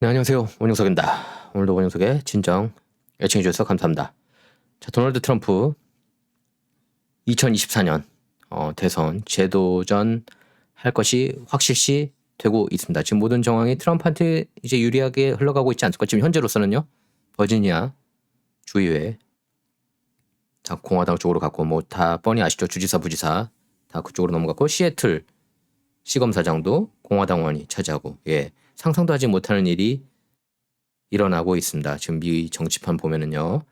네, 안녕하세요. 원영석입니다. 오늘도 원영석의 진정 애청해주셔서 감사합니다. 자, 도널드 트럼프 2024년 어, 대선 재도전 할 것이 확실시 되고 있습니다. 지금 모든 정황이 트럼프한테 이제 유리하게 흘러가고 있지 않을까? 지금 현재로서는요. 버지니아 주의회 자, 공화당 쪽으로 갔고 뭐 다 뻔히 아시죠? 주지사 부지사 다 그쪽으로 넘어갔고 시애틀 시검사장도 공화당원이 차지하고 예. 상상도 하지 못하는 일이 일어나고 있습니다. 지금 미 정치판 보면은요.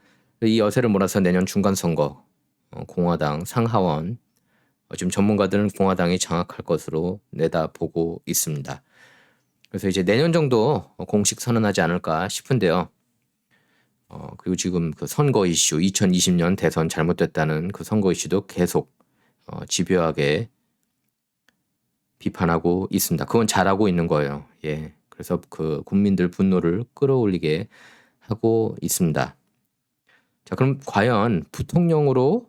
이 여세를 몰아서 내년 중간 선거 어, 공화당 상하원 어, 지금 전문가들은 공화당이 장악할 것으로 내다보고 있습니다. 그래서 이제 내년 정도 공식 선언하지 않을까 싶은데요. 어, 그리고 지금 그 선거 이슈 2020년 대선 잘못됐다는 그 선거 이슈도 계속 어, 집요하게 비판하고 있습니다. 그건 잘하고 있는 거예요. 예. 그래서 그 국민들 분노를 끌어올리게 하고 있습니다. 자, 그럼 과연 부통령으로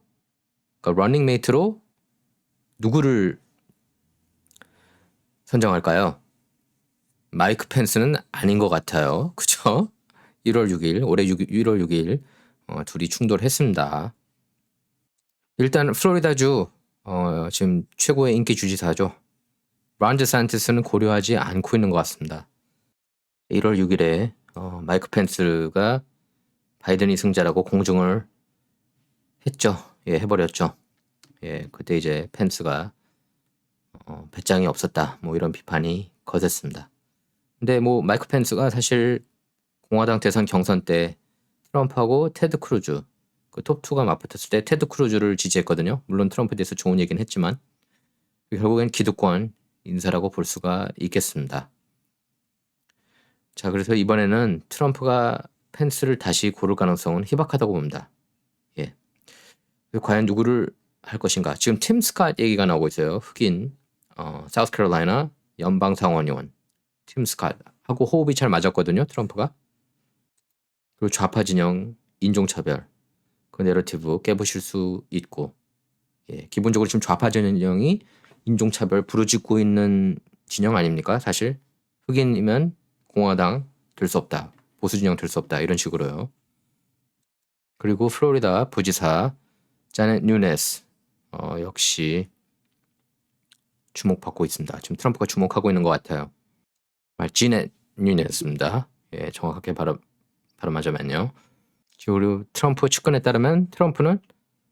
그러니까 러닝메이트로 누구를 선정할까요? 마이크 펜스는 아닌 것 같아요. 그죠? 1월 6일, 올해 6, 1월 6일 어, 둘이 충돌했습니다. 일단 플로리다주 어, 지금 최고의 인기 주지사죠. 란 데산티스는 고려하지 않고 있는 것 같습니다. 1월 6일에 어, 마이크 펜스가 바이든이 승자라고 공증을 했죠. 예, 해버렸죠. 예, 그때 이제 펜스가 어, 배짱이 없었다. 뭐 이런 비판이 거셌습니다. 근데 뭐 마이크 펜스가 사실 공화당 대선 경선 때 트럼프하고 테드 크루즈 그 톱2가 맞붙었을 때 테드 크루즈를 지지했거든요. 물론 트럼프에 대해서 좋은 얘기는 했지만 결국엔 기득권 인사라고 볼 수가 있겠습니다. 자, 그래서 이번에는 트럼프가 펜스를 다시 고를 가능성은 희박하다고 봅니다. 예. 과연 누구를 할 것인가? 지금 팀 스캇 얘기가 나오고 있어요. 흑인 어, 사우스캐롤라이나 연방 상원의원 팀 스캇하고 호흡이 잘 맞았거든요. 트럼프가. 그리고 좌파 진영 인종차별 그 내러티브 깨부실 수 있고 예, 기본적으로 지금 좌파 진영이 인종차별 부르짖고 있는 진영 아닙니까? 사실 흑인이면 공화당 될 수 없다. 보수 진영 될 수 없다. 이런 식으로요. 그리고 플로리다 부지사 자넷 뉴네스 어, 역시 주목받고 있습니다. 지금 트럼프가 주목하고 있는 것 같아요. 말 지넷 뉴네스입니다. 예, 정확하게 발음 발음하자면요. 그리고 트럼프 측근에 따르면 트럼프는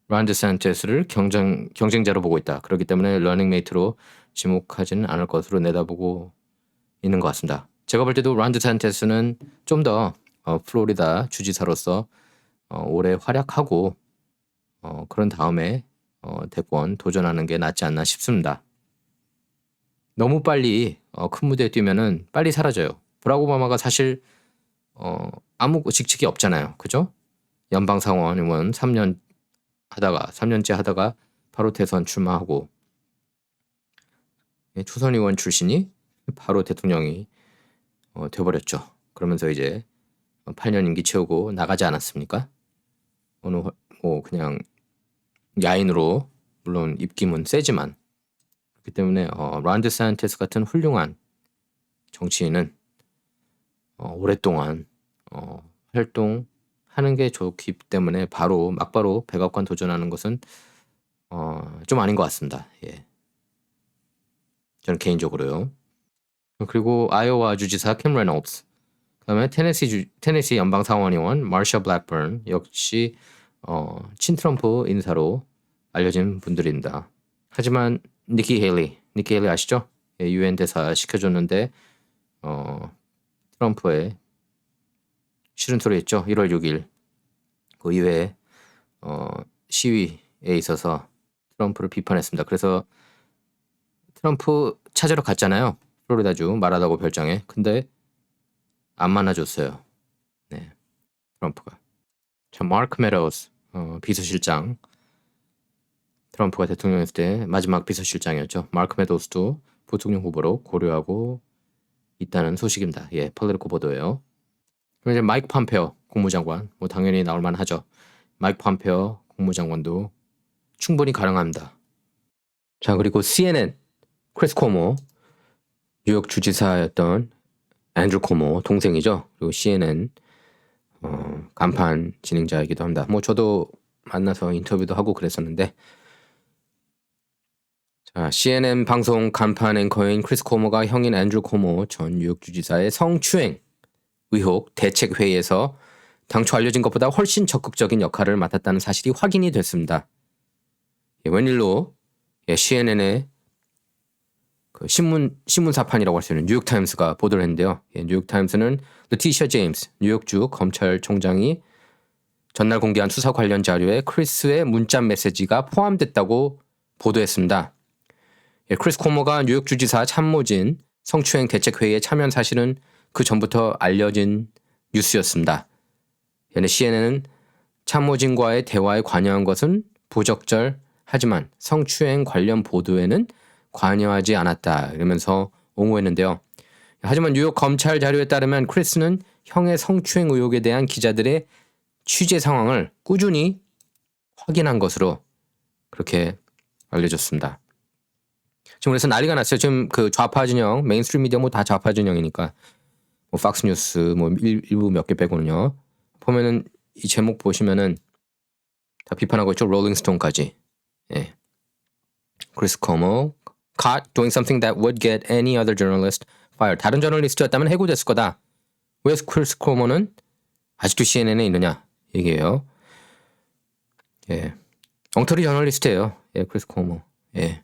란드 산체스를 경쟁 경쟁자로 보고 있다. 그렇기 때문에 러닝메이트로 지목하지는 않을 것으로 내다보고 있는 것 같습니다. 제가 볼 때도 란드 산테스는 좀더 어, 플로리다 주지사로서 어, 올해 활약하고 어, 그런 다음에 어, 대권 도전하는 게 낫지 않나 싶습니다. 너무 빨리 어, 큰 무대에 뛰면은 빨리 사라져요. 브라고 오바마가 사실 어, 아무 직책이 없잖아요. 그죠? 연방 상원 의원 3년 하다가 3년째 하다가 바로 대선 출마하고 예, 초선 의원 출신이 바로 대통령이 어, 돼버렸죠. 그러면서 이제 8년 임기 채우고 나가지 않았습니까? 어느 뭐 그냥 야인으로 물론 입김은 세지만 그렇기 때문에 어, 란드 사이언테스 같은 훌륭한 정치인은 어, 오랫동안 어, 활동 하는 게 좋기 때문에 바로 막바로 백악관 도전하는 것은 어, 좀 아닌 것 같습니다. 예. 저는 개인적으로요. 그리고 아이오와 주지사 캠 레놀스 그다음에 테네시 주, 테네시 연방 상원의원 마샤 블랙번 역시 어, 친트럼프 인사로 알려진 분들입니다. 하지만 니키 헤일리, 니키 헤일리 아시죠? 예, 유엔 대사 시켜줬는데 어, 트럼프의 싫은 소리 했죠. 1월 6일 그 이외에 어, 시위에 있어서 트럼프를 비판했습니다. 그래서 트럼프 찾으러 갔잖아요. 플로리다주 말하다고 별장에. 근데 안 만나줬어요. 네, 트럼프가. 자, 마크 메로스 어, 비서실장. 트럼프가 대통령이었을 때 마지막 비서실장이었죠. 마크 메도스도 부통령 후보로 고려하고 있다는 소식입니다. 예, 폴리티코 보도예요. 그럼 이제 마이크 팜페어 국무장관, 뭐 당연히 나올 만하죠. 마이크 팜페어 국무장관도 충분히 가능합니다. 자 그리고 CNN 크리스 코모 뉴욕 주지사였던 앤드루 코모 동생이죠. 그리고 CNN 어, 간판 진행자이기도 합니다. 뭐 저도 만나서 인터뷰도 하고 그랬었는데 자, CNN 방송 간판 앵커인 크리스 코모가 형인 앤드루 코모 전 뉴욕 주지사의 성추행 의혹 대책 회의에서 당초 알려진 것보다 훨씬 적극적인 역할을 맡았다는 사실이 확인이 됐습니다. 예, 웬일로 예, CNN의 그 신문 신문사판이라고 할 수 있는 뉴욕 타임스가 보도를 했는데요. 예, 뉴욕 타임스는 루티샤 제임스 뉴욕주 검찰총장이 전날 공개한 수사 관련 자료에 크리스의 문자 메시지가 포함됐다고 보도했습니다. 예, 크리스 코모가 뉴욕 주지사 참모진 성추행 대책 회의에 참여한 사실은 그 전부터 알려진 뉴스였습니다. 연애 CNN은 참모진과의 대화에 관여한 것은 부적절하지만 성추행 관련 보도에는 관여하지 않았다 이러면서 옹호했는데요. 하지만 뉴욕 검찰 자료에 따르면 크리스는 형의 성추행 의혹에 대한 기자들의 취재 상황을 꾸준히 확인한 것으로 그렇게 알려졌습니다. 지금 그래서 난리가 났어요. 지금 그 좌파 진영, 메인스트림 미디어 뭐 다 좌파 진영이니까 뭐 팍스뉴스 뭐 일, 일부 몇 개 빼고는요. 보면은 이 제목 보시면은 다 비판하고 있죠. 롤링스톤까지. 예. 크리스 코모 caught doing something that would get any other journalist fired. 다른 저널리스트였다면 해고됐을 거다. 왜 크리스 코모는 아직도 CNN에 있느냐 얘기예요. 예. 엉터리 저널리스트예요. 예, 크리스 코모. 예.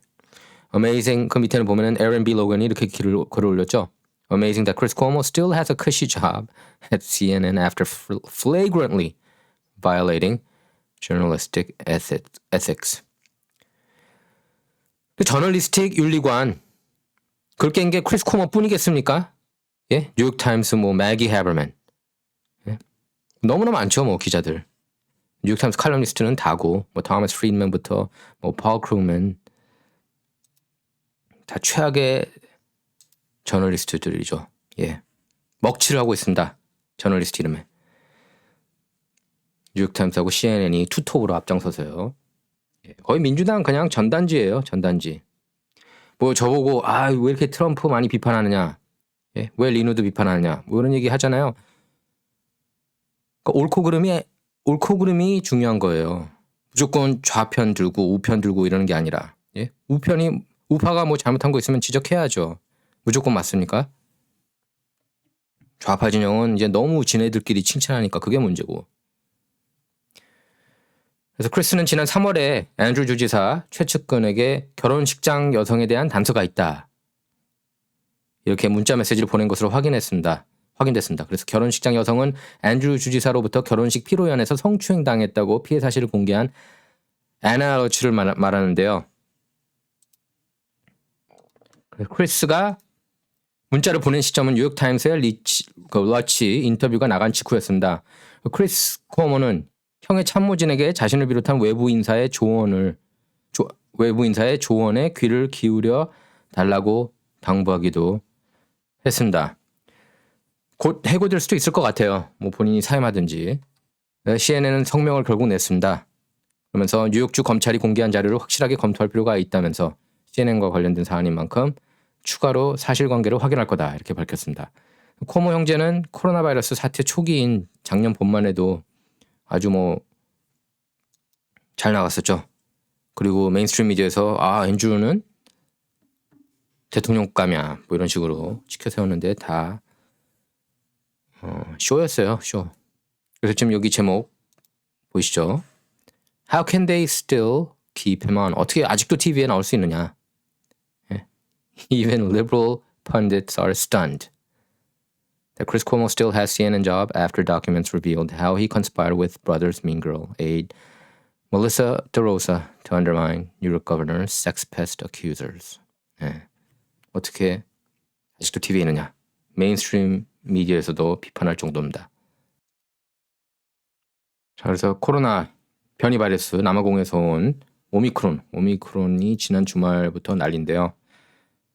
Amazing 그 밑에는 보면은 에런 B 로건이 이렇게 글을, 글을 올렸죠. Amazing that Chris Cuomo still has a cushy job at CNN after flagrantly violating journalistic ethics. 그 저널리스틱 윤리관 그걸 깬게 크리스 코머 뿐이겠습니까? 예? 뉴욕 타임스 뭐 매기 해버맨 예? 너무나 많죠 뭐 기자들 뉴욕 타임스 칼럼니스트는 다고 뭐 토마스 프리드맨부터 뭐 파울 크루맨 다 최악의 저널리스트들이죠. 예. 먹칠을 하고 있습니다. 저널리스트 이름에. 뉴욕타임스하고 CNN이 투톱으로 앞장서서요. 예. 거의 민주당 그냥 전단지예요. 전단지. 뭐 저보고 아 왜 이렇게 트럼프 많이 비판하느냐. 예. 왜 리누드 비판하느냐. 뭐 이런 얘기 하잖아요. 그러니까 옳고 그름이 옳고 그름이 중요한 거예요. 무조건 좌편 들고 우편 들고 이러는 게 아니라 예? 우편이 우파가 뭐 잘못한 거 있으면 지적해야죠. 무조건 맞습니까? 좌파 진영은 이제 너무 지네들끼리 칭찬하니까 그게 문제고. 그래서 크리스는 지난 3월에 앤드루 주지사 최측근에게 결혼식장 여성에 대한 단서가 있다. 이렇게 문자 메시지를 보낸 것으로 확인했습니다. 확인됐습니다. 그래서 결혼식장 여성은 앤드루 주지사로부터 결혼식 피로연에서 성추행 당했다고 피해 사실을 공개한 애나 러치를 말하는데요. 크리스가 문자를 보낸 시점은 뉴욕타임스의 리치, 그 러치 인터뷰가 나간 직후였습니다. 크리스 코어먼은 형의 참모진에게 자신을 비롯한 외부 인사의 조언을 조, 외부 인사의 조언에 귀를 기울여 달라고 당부하기도 했습니다. 곧 해고될 수도 있을 것 같아요. 뭐 본인이 사임하든지. CNN은 성명을 결국 냈습니다. 그러면서 뉴욕주 검찰이 공개한 자료를 확실하게 검토할 필요가 있다면서 CNN과 관련된 사안인 만큼 추가로 사실관계를 확인할 거다 이렇게 밝혔습니다. 코모 형제는 코로나 바이러스 사태 초기인 작년 봄만 해도 아주 뭐 잘 나갔었죠. 그리고 메인스트림 미디어에서 아 엔주는 대통령 감이야 뭐 이런 식으로 지켜 세웠는데 다 어, 쇼였어요 쇼. 그래서 지금 여기 제목 보이시죠? How can they still keep him on? 어떻게 아직도 TV에 나올 수 있느냐? Even liberal pundits are stunned that Chris Cuomo still has CNN job after documents revealed how he conspired with Brothers Mean Girl aide Melissa DeRosa to undermine York governor's sex pest accusers. 네. 어떻게 아직도 TV에 있느냐? 메인스트림 미디어에서도 비판할 정도입니다. 자, 그래서 코로나 변이 바이러스 남아공에서 온 오미크론, 오미크론이 지난 주말부터 난리인데요.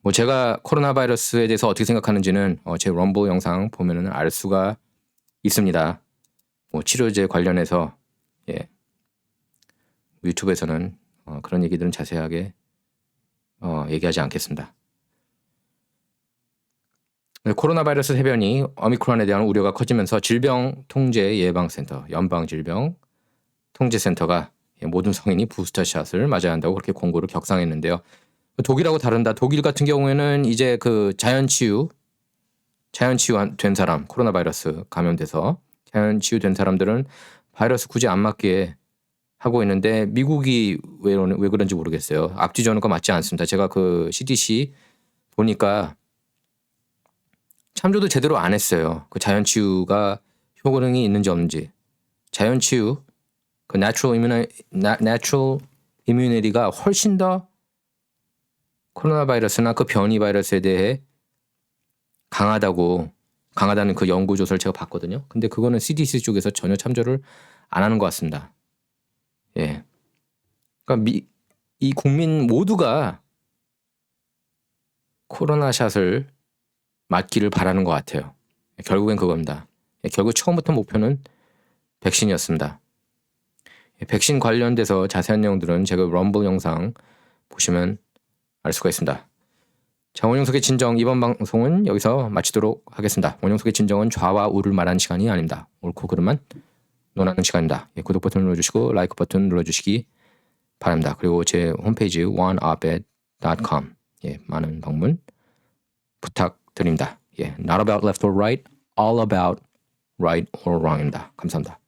뭐 제가 코로나 바이러스에 대해서 어떻게 생각하는지는 어, 제 럼블 영상 보면은 알 수가 있습니다. 뭐 치료제 관련해서 예. 유튜브에서는 어, 그런 얘기들은 자세하게 어, 얘기하지 않겠습니다. 네, 코로나 바이러스 해변이 오미크론에 대한 우려가 커지면서 질병 통제 예방센터, 연방 질병 통제센터가 모든 성인이 부스터샷을 맞아야 한다고 그렇게 공고를 격상했는데요. 독일하고 다른다. 독일 같은 경우에는 이제 그 자연 치유, 자연 치유 된 사람, 코로나 바이러스 감염돼서 자연 치유 된 사람들은 바이러스 굳이 안 맞게 하고 있는데 미국이 왜, 왜 그런지 모르겠어요. 앞뒤 전후가 맞지 않습니다. 제가 그 CDC 보니까 참조도 제대로 안 했어요. 그 자연 치유가 효능이 있는지 없는지. 자연 치유, 그 natural immunity, natural immunity가 훨씬 더 코로나 바이러스나 그 변이 바이러스에 대해 강하다고 강하다는 그 연구 조사를 제가 봤거든요. 근데 그거는 CDC 쪽에서 전혀 참조를 안 하는 것 같습니다. 예. 그러니까 미, 이 국민 모두가 코로나 샷을 맞기를 바라는 것 같아요. 결국엔 그겁니다. 예, 결국 처음부터 목표는 백신이었습니다. 예, 백신 관련돼서 자세한 내용들은 제가 럼블 영상 보시면 알 수가 있습니다. 자, 원영석의 진정 이번 방송은 여기서 마치도록 하겠습니다. 원영석의 진정은 좌와 우를 말하는 시간이 아닙니다. 옳고 그름만 논하는 시간입니다. 예, 구독 버튼 눌러주시고 라이크 버튼 눌러주시기 바랍니다. 그리고 제 홈페이지 oneoped.com 예, 많은 방문 부탁드립니다. 예, not about left or right, all about right or wrong입니다. 감사합니다.